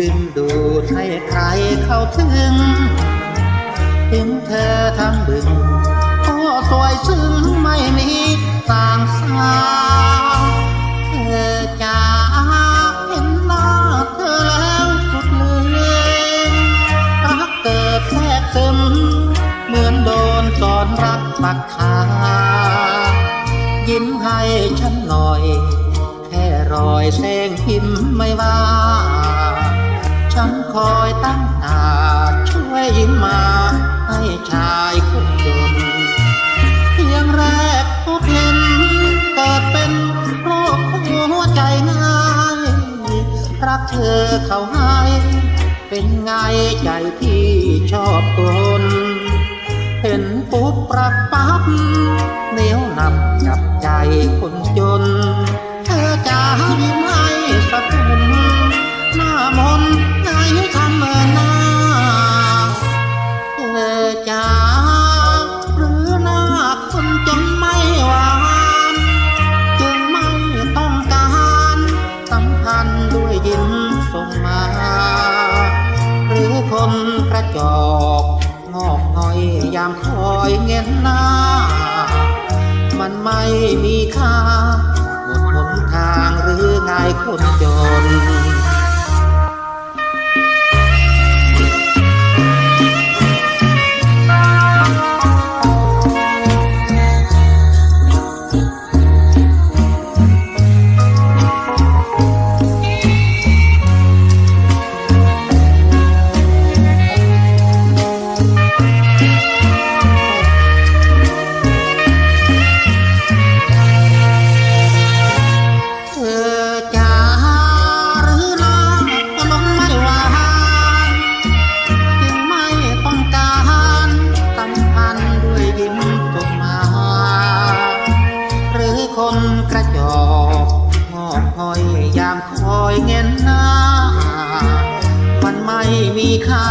ดึงดูดให้ใครเข้าถึง ถึงเธอทั้งบึงก็สวยซึ้งไม่มีสางสาเธอจะเห็นหน้าเธอแล้วสุดลืมรักเกิดแทรกซึมเหมือนโดนสอนรักปักคายิ้มให้ฉันหน่อย แค่รอยแสงพิมพ์ไม่ว่า คอยตั้งตาช่วยยิ้มมาให้ชายคนจนเพียงแรกพบเห็นเกิดเป็นโรคหัวใจง่ายรักเธอเขาให้เป็นไงใจที่ชอบกลเห็นปุ๊บปรับปั๊บเหนียวนับจับใจคนจน เธอจะยิ้มให้ จอกงอกงอยยามคอยเงินหน้า มันไม่มีค่า หมดหนทางหรือไงคนจน ยามคอยเงินหน้า มันไม่มีค่า